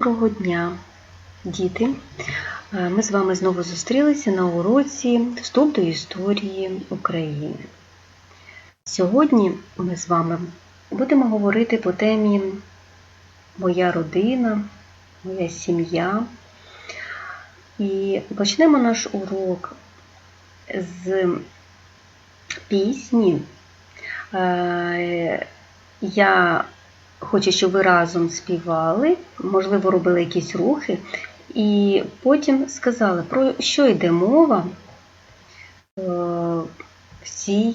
Доброго дня, діти! Е, Ми з вами знову зустрілися на уроці Вступ до історії України. Сьогодні ми з вами будемо говорити по темі Моя родина, моя сім'я. І почнемо наш урок з пісні. Е, Я Хочу, щоб ви разом співали, можливо, робили якісь рухи, і потім сказали, про що йде мова е, в цій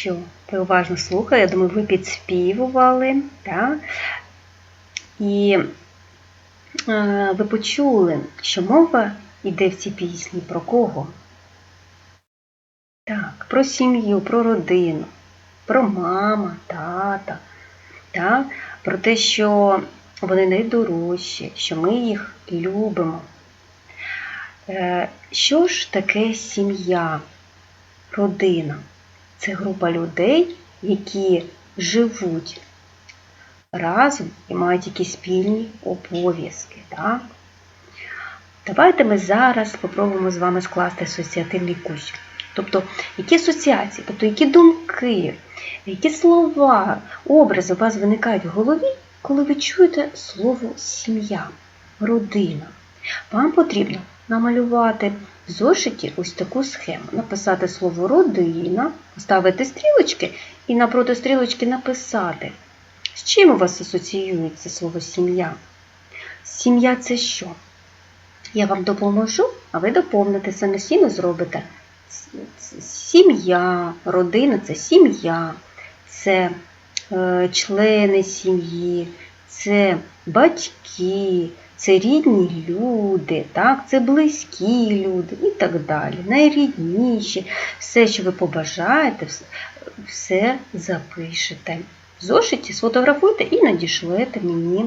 що, ви уважно слухали, я думаю, ви підспівували, так? І е, ви почули, що мова йде в цій пісні про кого? Так, про сім'ю, про родину, про мама, тата, так? про те, що вони найдорожчі, що ми їх любимо. Е, Що ж таке сім'я? Родина це група людей, які живуть разом і мають якісь спільні обов'язки. Так? Давайте ми зараз спробуємо з вами скласти асоціативний кущ. Тобто, які асоціації, тобто які думки, які слова, образи у вас виникають в голові, коли ви чуєте слово сім'я, родина. Вам потрібно намалювати в зошиті ось таку схему. Написати слово родина, поставити стрілочки і напроти стрілочки написати, з чим у вас асоціюється слово сім'я. Сім'я це що? Я вам допоможу, а ви доповните самостійно зробите. Сім'я, родина це сім'я, це е, члени сім'ї, це батьки, це рідні люди, так? це близькі люди і так далі. Найрідніші. Все, що ви побажаєте, все запишете. В зошиті сфотографуйте і надішлете мені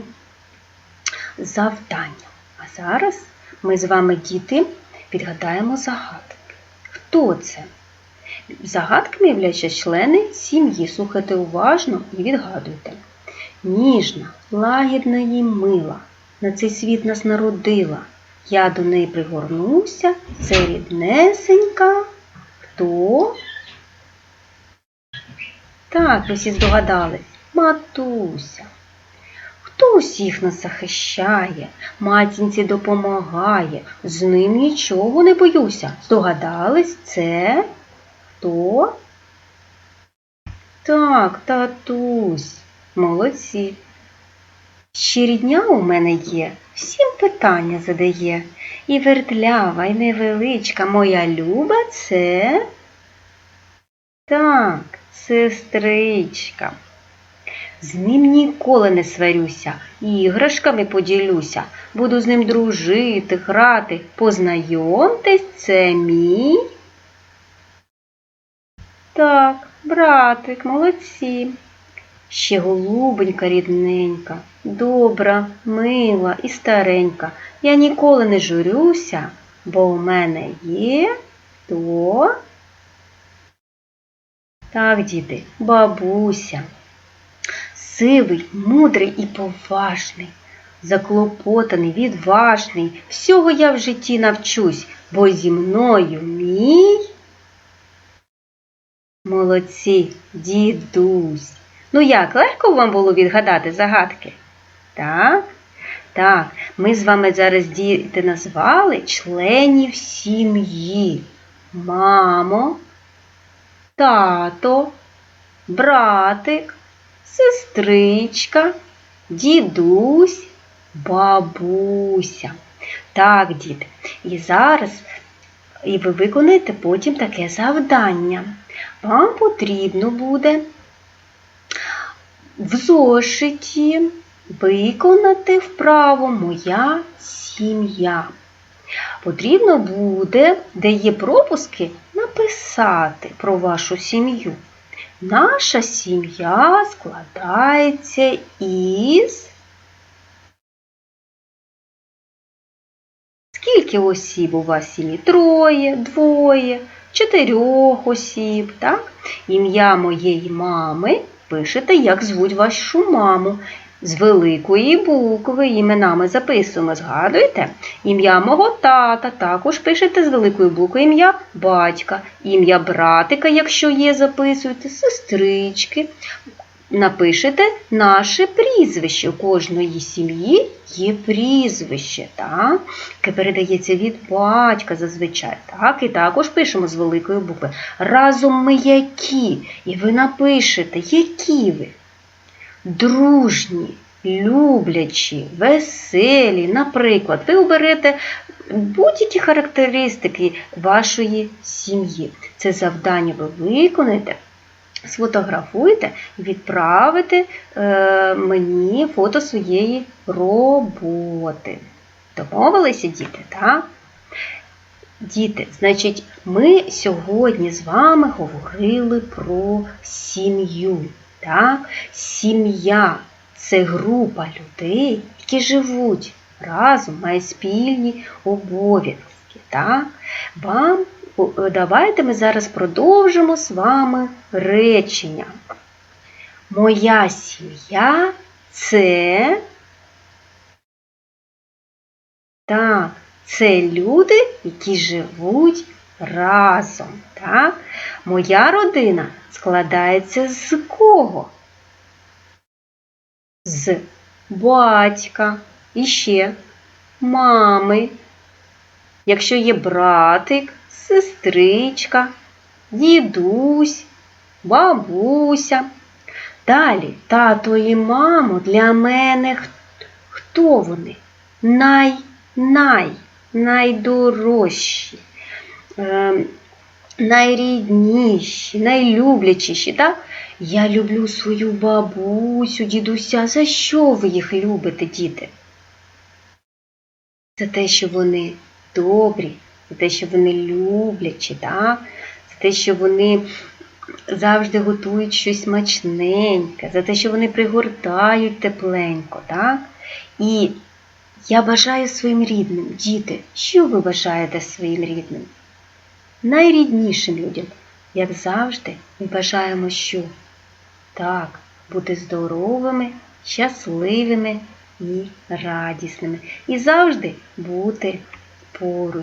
завдання. А зараз ми з вами, діти, підгадаємо загадки. Хто це? Загадками являються члени сім'ї. Слухайте уважно і відгадуйте. Ніжна, лагідна і мила, на цей світ нас народила. Я до неї пригорнуся, це ріднесенька. Хто? Так, ви всі здогадались. Матуся. Хто усіх нас захищає, матінці допомагає, з ним нічого не боюся. Здогадались, це хто? Так, татусь, молодці. Ще рідня у мене є, всім питання задає. І вертлява, і невеличка моя люба це. Так, сестричка. З ним ніколи не сварюся, іграшками поділюся, буду з ним дружити, грати. Познайомтесь, це мій. Так, братик, молодці. Ще голубенька рідненька, добра, мила і старенька. Я ніколи не журюся, бо у мене є то. Так, діти, бабуся сивий, мудрий і поважний, заклопотаний, відважний. Всього я в житті навчусь, бо зі мною мій. Молодці, дідусь. Ну як, легко вам було відгадати загадки? Так? Так, ми з вами зараз діти назвали членів сім'ї. Мамо, тато, братик, сестричка, дідусь, бабуся. Так, діти. І зараз і ви виконаєте потім таке завдання. Вам потрібно буде в зошиті виконати вправу Моя сім'я. Потрібно буде, де є пропуски, написати про вашу сім'ю. Наша сім'я складається із. Скільки осіб у вас сім'ї? Троє, двоє, чотирьох осіб. Так? Ім'я моєї мами пишете, як звуть вашу маму. З великої букви іменами записуємо, згадуєте? Ім'я мого тата також пишете з великої букви ім'я батька, ім'я братика, якщо є, записуєте, сестрички. Напишете наше прізвище. У кожної сім'ї є прізвище, яке передається від батька зазвичай. Так? І також пишемо з великої букви. Разом ми які. І ви напишете, які ви дружні, люблячі, веселі. Наприклад, ви оберете будь-які характеристики вашої сім'ї. Це завдання ви виконаєте. Сфотографуйте і відправите е, мені фото своєї роботи. Домовилися, діти, так? Діти, значить, ми сьогодні з вами говорили про сім'ю. Так? Сім'я це група людей, які живуть разом, мають спільні обов'язки. Так? Вам давайте ми зараз продовжимо з вами речення. Моя сім'я це. Так, це люди, які живуть разом. Так? Моя родина складається з кого? З батька і ще мами. Якщо є братик, сестричка, дідусь, бабуся. Далі тато і мамо для мене хто вони? Най-най, найдорожчі, ем, найрідніші, найлюблячіші. Так? Я люблю свою бабусю, дідуся. За що ви їх любите, діти? За те, що вони добрі, за те, що вони люблячі, так? за те, що вони завжди готують щось смачненьке, за те, що вони пригортають тепленько. Так? І я бажаю своїм рідним, діти, що ви бажаєте своїм рідним? Найріднішим людям, як завжди, ми бажаємо що? Так, бути здоровими, щасливими і радісними. І завжди бути поруч.